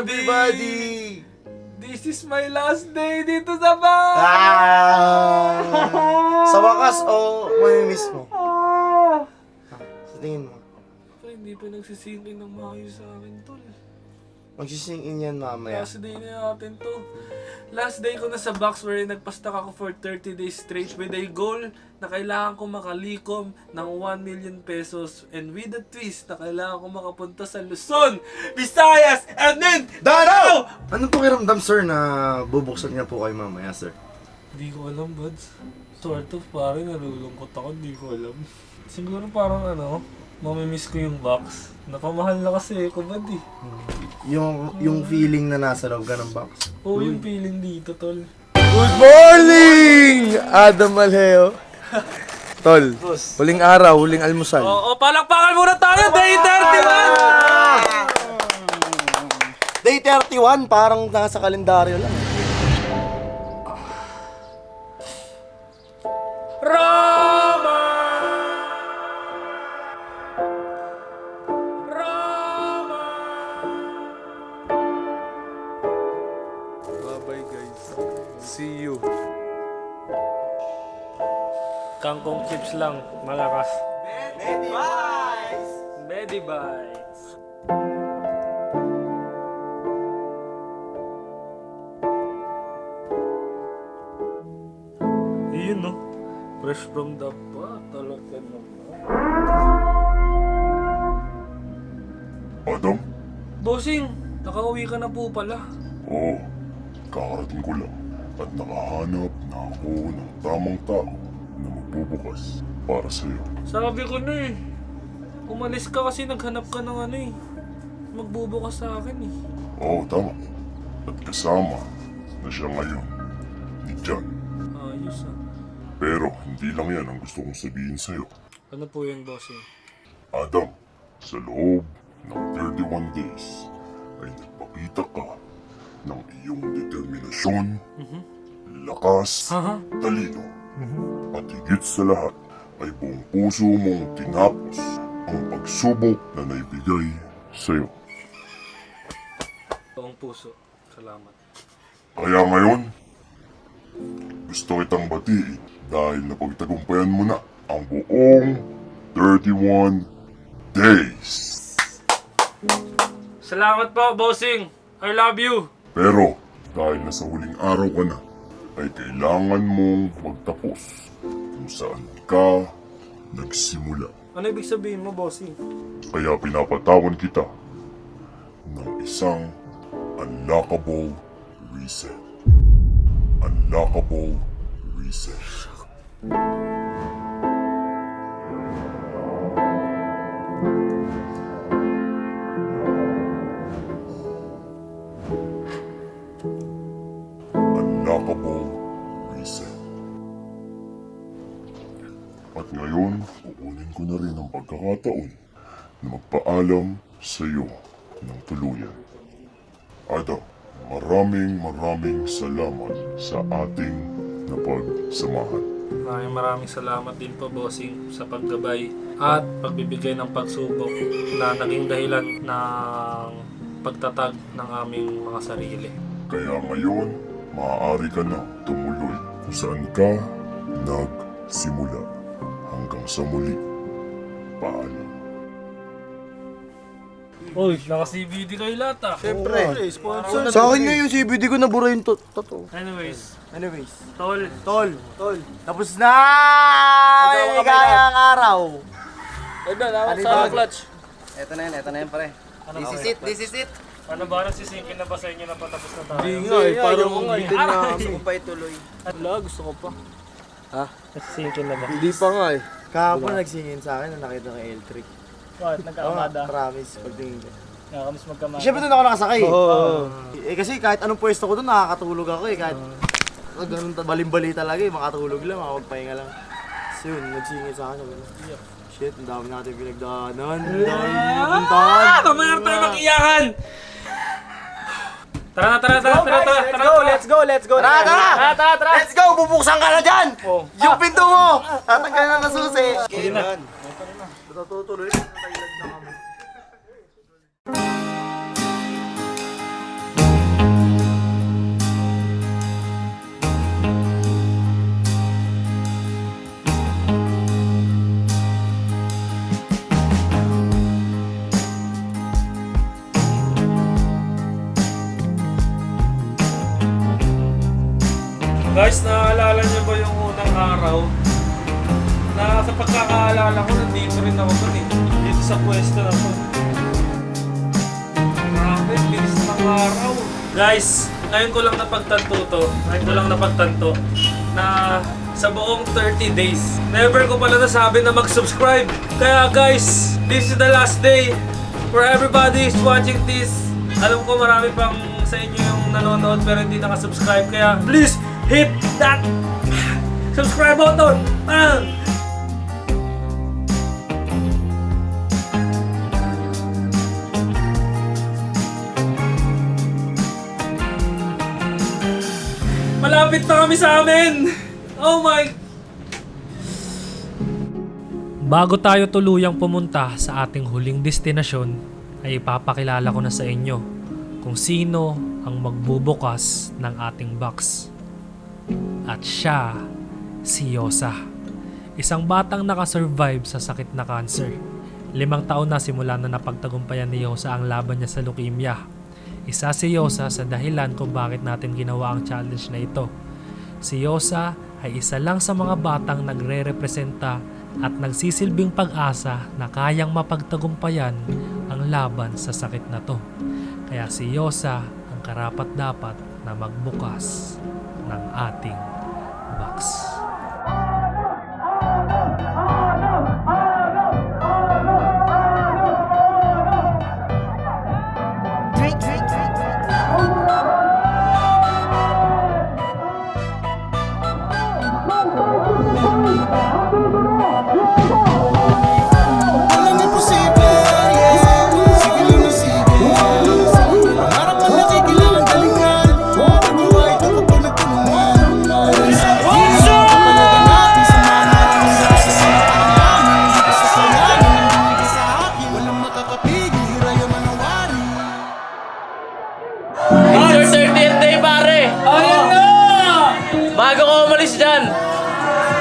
everybody! This is my last day dito sa bahay! Ah! Sa wakas, o oh, mamimiss mo? Ah! Sa tingin mo? Pa, hindi pa nagsisingin ng maayos sa akin, tol. Magsising in yan mamaya. Last day na natin to. Last day ko na sa box where nagpastak ako for 30 days straight with a goal na kailangan ko makalikom ng 1 million pesos and with a twist na kailangan ko makapunta sa Luzon, Visayas, and then Dano! Anong pakiramdam, sir, na bubuksan niya po kayo mamaya, sir? Hindi ko alam, buds. Sort of, parang nalulungkot ako, hindi ko alam. Siguro parang ano, mamimiss ko yung box. Napamahal na kasi ako, bud eh. Yung, yung feeling na nasa loob ka ng box. Oo, yung feeling dito, tol. Good morning! Adam Alheo. Tol, huling araw, huling almusal. Oo, palakpakan muna tayo! Day 31! Day 31, parang nasa kalendaryo lang. Bye-bye guys. See you. Kangkong chips lang, malakas. Betty Bites! Betty Bites! Yun no, fresh from the pot, talaga naman. Adam? Bossing, nakauwi ka na po pala. Oo, kakarating ko lang at nakahanap na ako ng tamang tao na magbubukas para sa'yo. Sabi ko na eh, umalis ka kasi naghanap ka ng ano eh, magbubukas sa akin eh. Oo, tama. At kasama na siya ngayon ni John. Ayos ah. Pero hindi lang yan ang gusto kong sabihin sa'yo. Ano po yun, bossing? Adam, sa loob ng 31 days ay nagpakita ka ng iyong determinasyon, lakas, Haha? talino, at higit sa lahat ay buong puso mong tinapos ang pagsubok na naibigay sa'yo. Buong puso. Salamat. Kaya ngayon, gusto kitang batiin dahil napagtagumpayan mo na ang buong 31 days. Salamat po, bossing! I love you! Pero dahil nasa huling araw ka na, ay kailangan mong magtapos kung saan ka nagsimula. Ano ibig sabihin mo, bossing? Kaya pinapatawan kita ng isang unlockable reset. Unlockable reset. At ngayon, kukunin ko na rin ang pagkakataon na magpaalam sa iyo ng tuluyan. Adam, maraming maraming salamat sa ating napagsamahan. Maraming maraming salamat din po, bossing, sa paggabay at pagbibigay ng pagsubok na naging dahilan ng pagtatag ng aming mga sarili. Kaya ngayon, maaari ka na tumuloy kung saan ka nagsimula. Hanggang sa muli, paalam. Uy, naka-CBD kayo lahat ah. Siyempre. Sponsor. Sa akin nga yung CBD ko nabura yung to- totoo. Anyways, Anyways. tol, Tol. Tol. Tapos na! May ligayang araw. sa clutch. Eto na yan, eto na yan pare. This is it, this is it. Ano ba, nagsisingkin na ba sa inyo na patapos na tayo? Hindi nga eh, parang bitin na. Gusto ko pa ituloy. Wala, gusto ko pa. Ha? Nagsisingkin na ba? Hindi pa nga eh. Kahapon nagsingin sa akin na nakita yung L3. What? Nagkakamada. promise. Pagtingin ko. Nakakamiss magkamada. Siyempre doon ako nakasakay. Oo. Eh kasi kahit anong pwesto ko doon, nakakatulog ako eh. Kahit uh, ganun ta- balimbali talaga eh. Makatulog lang, makapagpahinga lang. So yun, nagsingin sa akin. Sabi ko, shit, ang dami natin pinagdaanan. Ang dami pupuntahan. Ah, mamaya na tayo mag-iyakan! Tara na, tara, tara, tara, tara, Let's tara, go, tara. let's go, let's go. Tara, tara! Tara, tara! Let's go! Bubuksan ka na dyan! Yung pinto mo! Tatanggal na ng susi. Sige na. Natutuloy. Natailag Guys, naaalala niyo ba yung unang araw? Na sa pagkakaalala ko, nandito rin ako dun eh. Dito sa pwesto na to. Grabe, bilis ng araw. Guys, ngayon ko lang napagtanto to. Ngayon ko lang napagtanto na sa buong 30 days. Never ko pala nasabi na mag-subscribe. Kaya guys, this is the last day for everybody is watching this. Alam ko marami pang sa inyo yung nanonood pero hindi nakasubscribe. Kaya please hit that subscribe button. Bang! Malapit na kami sa amin! Oh my Bago tayo tuluyang pumunta sa ating huling destinasyon, ay ipapakilala ko na sa inyo kung sino ang magbubukas ng ating box. At siya, si Yosa. Isang batang nakasurvive sa sakit na cancer. Limang taon na simula na napagtagumpayan ni Yosa ang laban niya sa leukemia. Isa si Yosa sa dahilan kung bakit natin ginawa ang challenge na ito. Si Yosa ay isa lang sa mga batang nagre-representa at nagsisilbing pag-asa na kayang mapagtagumpayan ang laban sa sakit na to. Kaya si Yosa ang karapat-dapat na magbukas ng ating box. Bago ka umalis dyan,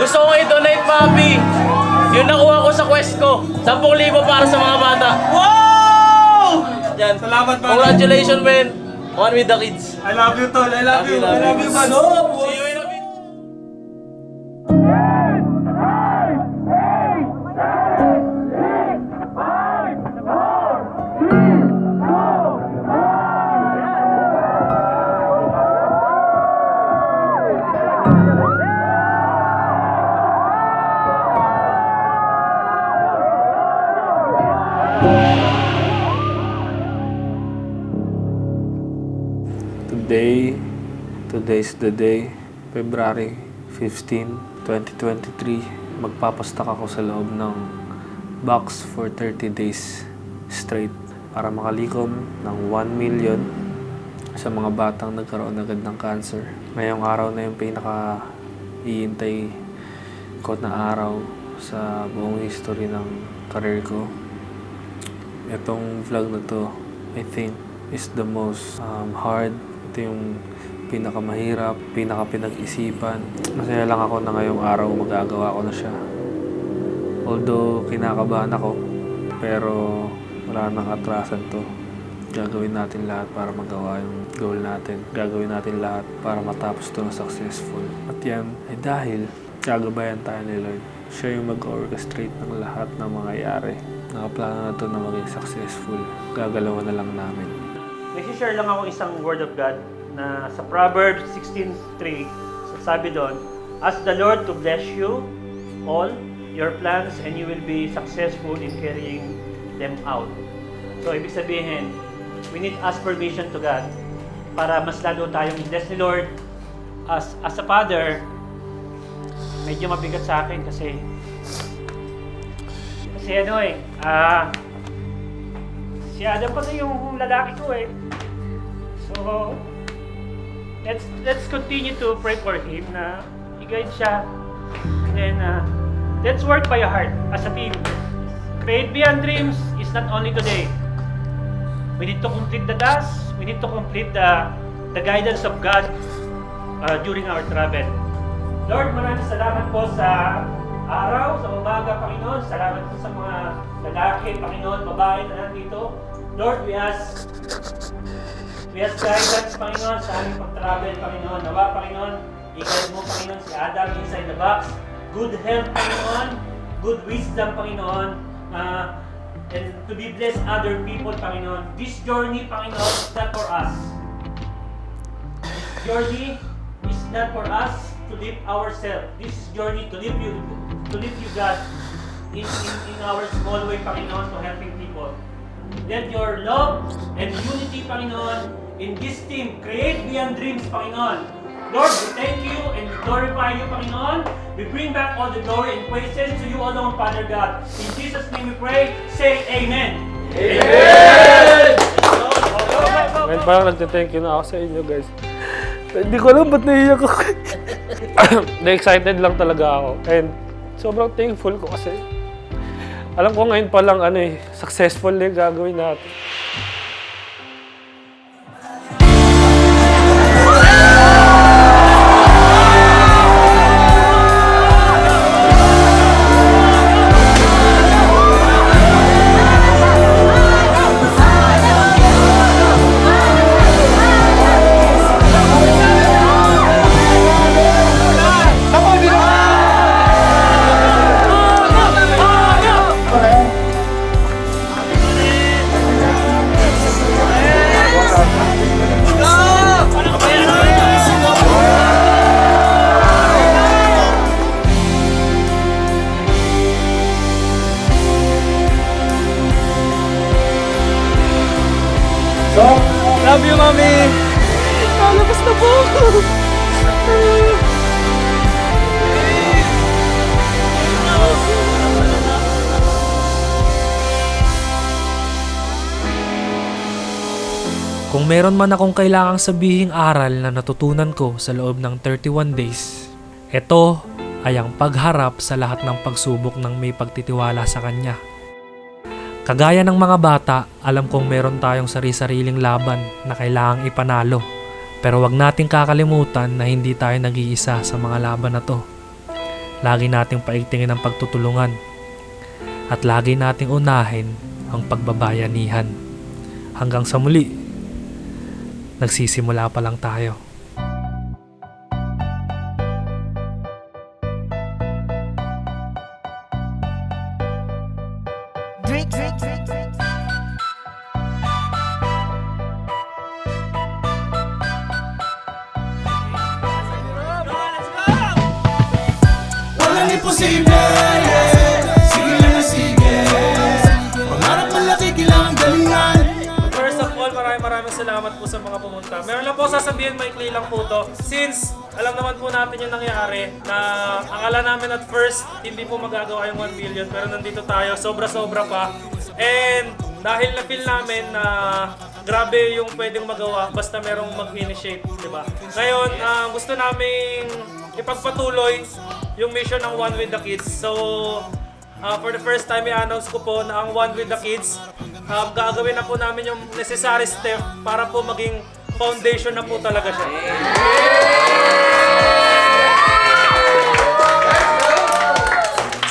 gusto kong i-donate, papi. Yung nakuha ko sa quest ko. 10,000 para sa mga bata. Wow! Yan. Salamat, pare. Congratulations, man. On with the kids. I love you, Tol. I love you. I love you, man. See today's the day, February 15, 2023. Magpapastak ako sa loob ng box for 30 days straight para makalikom ng 1 million sa mga batang nagkaroon agad ng cancer. Ngayong araw na yung pinaka iintay ko na araw sa buong history ng career ko. Itong vlog na to, I think, is the most um, hard. Ito yung pinakamahirap, pinaka-pinag-isipan. Masaya lang ako na ngayong araw magagawa ko na siya. Although kinakabahan ako, pero wala nang atrasan to. Gagawin natin lahat para magawa yung goal natin. Gagawin natin lahat para matapos to na successful. At yan ay dahil gagabayan tayo ni Lord. Siya yung mag-orchestrate ng lahat ng mangyayari. Nakaplano na to na maging successful. Gagalawan na lang namin. Nag-share lang ako isang word of God na sa Proverbs 16.3, sabi doon, Ask the Lord to bless you all your plans and you will be successful in carrying them out. So, ibig sabihin, we need ask permission to God para mas lalo tayong bless ni Lord. As, as a father, medyo mabigat sa akin kasi kasi ano eh, ah, si Adam kasi yung lalaki ko eh. So, let's let's continue to pray for him na i-guide siya. And then, uh, let's work by heart as a team. Faith beyond dreams is not only today. We need to complete the task. We need to complete the the guidance of God uh, during our travel. Lord, maraming salamat po sa araw, sa umaga, Panginoon. Salamat po sa mga lalaki, Panginoon, babae na nandito. Lord, we ask we ask guidance, Panginoon, sa aming pag-travel, Panginoon. Nawa, Panginoon, I-guide mo, Panginoon, si Adam inside the box. Good health, Panginoon. Good wisdom, Panginoon. Ah, and to be bless other people, Panginoon. This journey, Panginoon, is not for us. This journey is not for us to live ourselves. This is journey to live you, to live you, God, in, in, in our small way, Panginoon, to helping people. Let your love and unity, Panginoon, in this team, create beyond dreams, Panginoon. Lord, we thank you and we glorify you, Panginoon. We bring back all the glory and praises to you alone, Father God. In Jesus' name we pray. Say Amen. Amen. Ngayon parang nagte-thank you na ako sa inyo guys. Hindi ko alam ba't naiiyak ako. Na-excited lang talaga ako. And sobrang thankful ko kasi alam ko ngayon pa lang ano eh, successful na yung gagawin natin. Kung meron man akong kailangang sabihing aral na natutunan ko sa loob ng 31 days, ito ay ang pagharap sa lahat ng pagsubok ng may pagtitiwala sa Kanya. Kagaya ng mga bata, alam kong meron tayong sari-sariling laban na kailangang ipanalo. Pero wag nating kakalimutan na hindi tayo nag-iisa sa mga laban na to. Lagi nating paigtingin ang pagtutulungan. At lagi nating unahin ang pagbabayanihan. Hanggang sa muli, nagsisimula pa lang tayo. Mga pumunta. Meron lang po sasabihin, maikli lang po to. Since alam naman po natin yung nangyari na akala namin at first hindi po magagawa yung 1 million pero nandito tayo, sobra-sobra pa. And dahil na-feel namin na grabe yung pwedeng magawa basta merong mag-initiate, di ba? Ngayon, ah, gusto naming ipagpatuloy yung mission ng One with the Kids. So, Uh, for the first time, i-announce ko po na ang One with the Kids, uh, gagawin na po namin yung necessary step para po maging foundation na po talaga siya.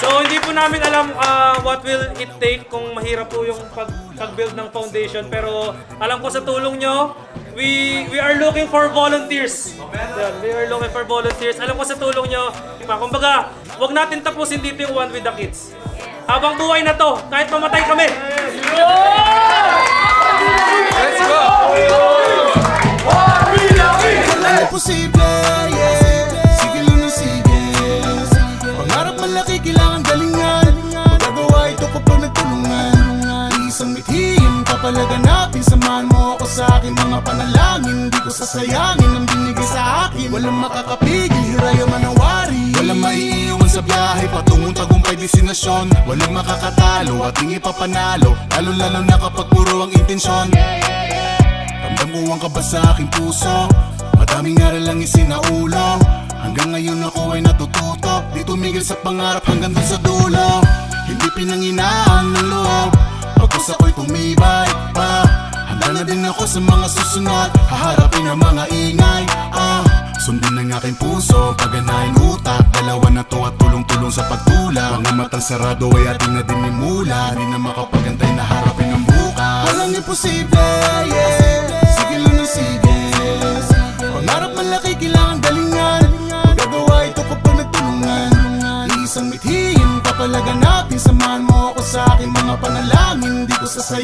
So, hindi po namin alam uh, what will it take kung mahirap po yung pag, pag-build ng foundation. Pero alam ko sa tulong nyo, we we are looking for volunteers. Yan, we are looking for volunteers. Alam ko sa tulong nyo, diba? kumbaga, wag natin tapusin dito yung One with the Kids. Habang buhay na to, kahit mamatay kami. Let's go! Imposible, yeah. Sige lang na sige. Pangarap malaki, kailangan galingan. Magagawa ito kapag nagtulungan. Isang mithiin, papalaganapin. Samahan mo ako sa aking mga panalangin. Di ko sasayangin ang binigay sa akin. Walang makakapigil, hiraya manawari. Walang maiiwan sa biyahe, patungong tagumpay destinasyon. Walang makakatalo, ating ipapanalo. Lalo-lalo na kapag puro ang intensyon. Ramdam ko ang kaba sa aking puso Madaming aral lang isinaulo Hanggang ngayon ako ay natututo. Di tumigil sa pangarap hanggang dun sa dulo. Hindi pinanginaan ng loob. Pagkus ako'y tumibay pa. Handa na din ako sa mga susunod. Haharapin ang mga ingay. Ah. Sundin ng aking puso. Paganahin utak. Dalawa na to at tulong-tulong sa pagtulak Mga matang sarado ay ating na dinimula Di na makapagantay na harapin ang bukas. Walang imposible, yeah. Sige lang na sige sa